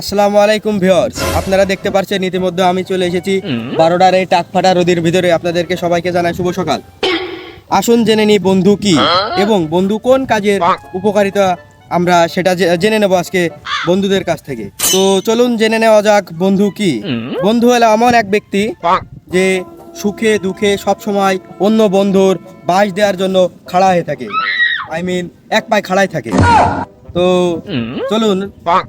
আসসালামু আলাইকুম ভিউয়ার্স। আপনারা দেখতে পাচ্ছেন ইতিমধ্যে আমি চলে এসেছি বারোটার এই টাকফাটা নদীর ভিতরে। আপনাদেরকে সবাইকে জানাই শুভ সকাল। আসুন জেনে নিই বন্ধু কি এবং বন্ধু কোন কাজের উপকারিতা আমরা সেটা জেনে নেব আজকে বন্ধুদের কাছ থেকে। তো চলুন জেনে নেওয়া যাক বন্ধু কি। বন্ধু হলো এমন এক ব্যক্তি যে সুখে দুঃখে সব সময় অন্য বন্ধুর বাস দেওয়ার জন্য খাড়া হয়ে থাকে। আই মিন এক পায়ে খাড়াই থাকে। তো চলুন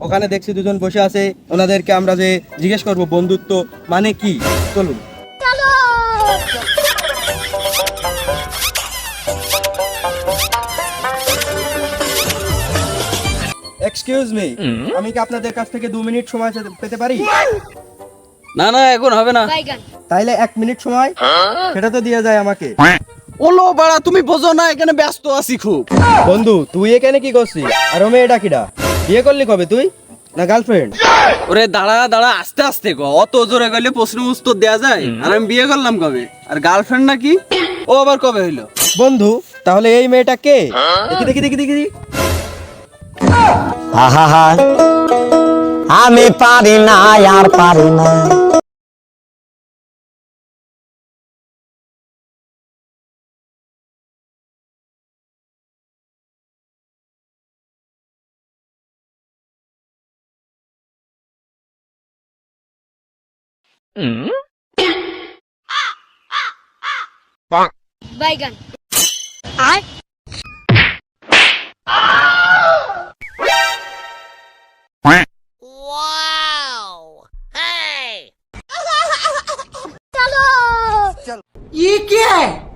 ওখানে দেখছি দুজন বসে আছে। ওনাদেরকে আমরা যে জিজ্ঞেস করব বন্ধুত্ব মানে কি? চলুন। এক্সকিউজ মি আমি কি আপনাদের কাছ থেকে দু মিনিট সময় পেতে- পেতে পারি? না না এখন হবে না। তাইলে এক মিনিট সময়? সেটা তো দিয়ে যায় আমাকে। ওলো বাড়া তুমি বোঝো না এখানে ব্যস্ত আছি খুব। বন্ধু তুই এখানে কি করছিস? আর ও মেয়েটা কিডা? বিয়ে করলি কবে তুই? না গার্লফ্রেন্ড ওরে দাঁড়া দাঁড়া আস্তে আস্তে গো অত জোরে গেলে প্রশ্ন উত্তর দেয়া যায়? আর আমি বিয়ে করলাম কবে? আর গার্লফ্রেন্ড নাকি? ও আবার কবে হইল? বন্ধু তাহলে এই মেয়েটা কে? দেখি দেখি দেখি দেখি দেখি। আহা আমি পারি না আর পারি না। Mm? Bonk. gun. I. wow. Hey. Hello. ये क्या है?